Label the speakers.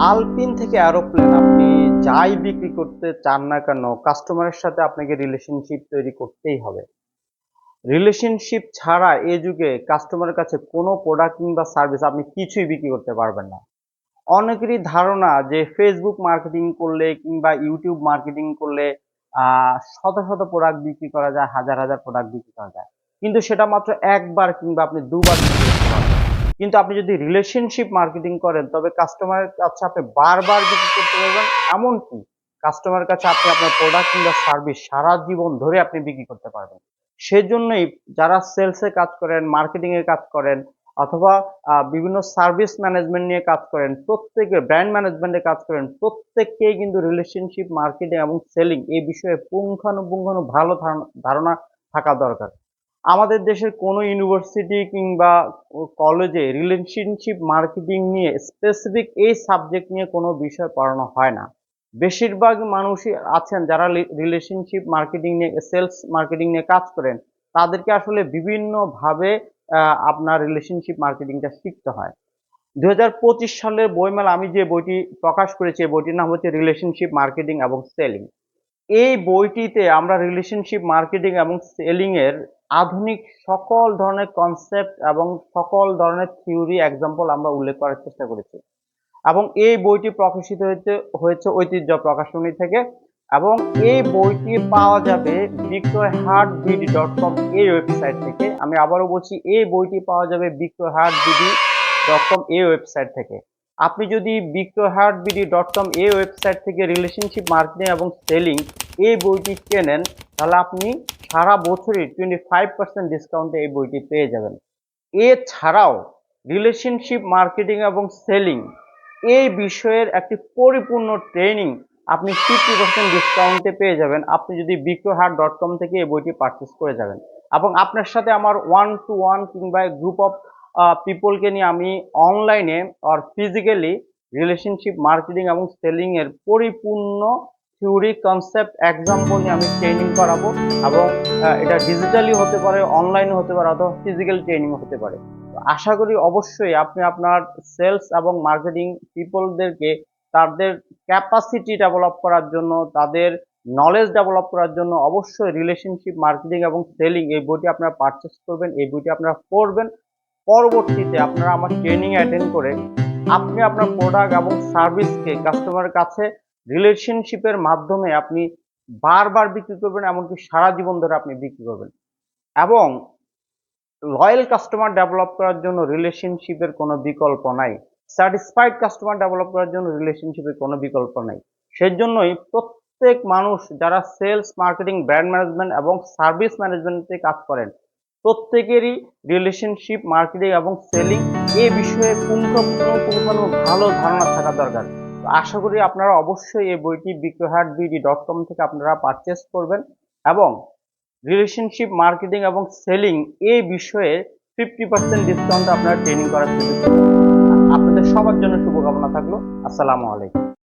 Speaker 1: আলপিন থেকে অ্যারোপ্লেন আপনি যাই বিক্রি করতে চান না কেন, কাস্টমারের সাথে আপনাকে রিলেশনশিপ তৈরি করতেই হবে। রিলেশনশিপ ছাড়া এই যুগে কাস্টমারের কাছে কোনো প্রোডাক্ট কিংবা সার্ভিস আপনি কিছুই বিক্রি করতে পারবেন না। অনেকেরই ধারণা যে ফেসবুক মার্কেটিং করলে কিংবা ইউটিউব মার্কেটিং করলে শত শত প্রোডাক্ট বিক্রি করা যায়, হাজার হাজার প্রোডাক্ট বিক্রি করা যায়। কিন্তু সেটা মাত্র একবার কিংবা আপনি দুবার বিক্রি করতে পারবেন। কিন্তু আপনি যদি রিলেশনশিপ মার্কেটিং করেন, তবে কাস্টমারের কাছে আপনি বারবার বিক্রি করতে পারবেন, এমনকি কাস্টমারের কাছে আপনি আপনার প্রোডাক্ট কিংবা সার্ভিস সারা জীবন ধরে আপনি বিক্রি করতে পারবেন। সেজন্যই যারা সেলসে কাজ করেন মার্কেটিং এর কাজ করেন, অথবা বিভিন্ন সার্ভিস ম্যানেজমেন্ট নিয়ে কাজ করেন, প্রত্যেকে ব্র্যান্ড ম্যানেজমেন্টে কাজ করেন, প্রত্যেককেই কিন্তু রিলেশনশিপ মার্কেটিং এবং সেলিং এই বিষয়ে পুঙ্খানুপুঙ্খানু ভালো ধারণা থাকা দরকার। আমাদের দেশের কোনো ইউনিভার্সিটি কিংবা কলেজে রিলেশনশিপ মার্কেটিং নিয়ে স্পেসিফিক এই সাবজেক্ট নিয়ে কোনো বিষয় পড়ানো হয় না। বেশিরভাগ মানুষই আছেন যারা রিলেশনশিপ মার্কেটিং নিয়ে সেলস মার্কেটিং নিয়ে কাজ করেন। তাদেরকে আসলে বিভিন্নভাবে আপনার রিলেশনশিপ মার্কেটিংটা শিখতে হয়। দু হাজার পঁচিশ সালের বইমেলা আমি যে বইটি প্রকাশ করেছি, এই বইটির নাম হচ্ছে রিলেশনশিপ মার্কেটিং এবং সেলিং এই বইটিতে আমরা রিলেশনশিপ মার্কেটিং এবং সেলিং এর আধুনিক সকল ধরনের কনসেপ্ট এবং সকল ধরনের থিওরি এক্সাম্পল আমরা উল্লেখ করার চেষ্টা করেছি। এবং এই বইটি প্রকাশিত হয়েছে হয়েছে ঐতিহ্য প্রকাশনী থেকে এবং এই বইটি পাওয়া যাবে বিক্রয় হাট বিডি ডট কম এই ওয়েবসাইট থেকে। আমি আবারও বলছি, এই বইটি পাওয়া যাবে বিক্রয় হাট বিডি ডট কম এই ওয়েবসাইট থেকে। আপনি যদি বিক্রয় হাট বিডি ডট কম এই ওয়েবসাইট থেকে রিলেশনশিপ মার্কেটিং এবং সেলিং এই বইটি কেনেন, তাহলে আপনি সারা বছরই টোয়েন্টি ফাইভ পার্সেন্ট ডিসকাউন্টে এই বইটি পেয়ে যাবেন। এছাড়াও রিলেশনশিপ মার্কেটিং এবং সেলিং এই বিষয়ের একটি পরিপূর্ণ ট্রেনিং আপনি ফিফটি পার্সেন্ট ডিসকাউন্টে পেয়ে যাবেন। আপনি যদি বিক্রয়হাট ডট কম থেকে এই বইটি পারচেস করে যাবেন এবং আপনার সাথে আমার ওয়ান টু ওয়ান কিংবা গ্রুপ অফ পিপলকে নিয়ে আমি অনলাইনে আর ফিজিক্যালি রিলেশনশিপ মার্কেটিং এবং সেলিংয়ের পরিপূর্ণ থিওরি, কনসেপ্ট এক্সাম্পল নিয়ে আমি ট্রেনিং করাবো এবং এটা ডিজিটালি হতে পারে অনলাইনে হতে পারে অথবা ফিজিক্যাল ট্রেনিং হতে পারে। আশা করি অবশ্যই আপনি আপনার সেলস এবং মার্কেটিং পিপলদেরকে তাদের ক্যাপাসিটি ডেভেলপ করার জন্য, তাদের নলেজ ডেভেলপ করার জন্য অবশ্যই রিলেশনশিপ মার্কেটিং এবং সেলিং এই বইটি আপনারা পারচেস করবেন, এই বইটি আপনারা পড়বেন। পরবর্তীতে আপনারা আমার ট্রেনিং অ্যাটেন্ড করে আপনি আপনার প্রোডাক্ট এবং সার্ভিসকে কাস্টমারের কাছে রিলেশনশিপের মাধ্যমে আপনি বারবার বিক্রি করবেন, এমনকি সারা জীবন ধরে আপনি বিক্রি করবেন। এবং লয়াল কাস্টমার ডেভেলপ করার জন্য রিলেশনশিপের কোনো বিকল্প নাই। স্যাটিসফাইড কাস্টমার ডেভেলপ করার জন্য রিলেশনশিপের কোনো বিকল্প নাই। সেজন্যই প্রত্যেক মানুষ যারা সেলস মার্কেটিং ব্র্যান্ড ম্যানেজমেন্ট এবং সার্ভিস ম্যানেজমেন্টে কাজ করেন, প্রত্যেকেরই রিলেশনশিপ মার্কেটিং এবং সেলিং এ বিষয়ে পুঙ্খানুপুঙ্খ পুঙ্খানু ভালো ধারণা থাকা দরকার। আশা করি আপনারা অবশ্যই এই বইটি বিক্রহাট বিডি ডট কম থেকে আপনারা পারচেস করবেন এবং রিলেশনশিপ মার্কেটিং এবং সেলিং এই বিষয়ে ফিফটি পার্সেন্ট ডিসকাউন্ট আপনারা ট্রেনিং করার সুযোগ আপনাদের সবার জন্য শুভকামনা থাকল। আসসালামু আলাইকুম।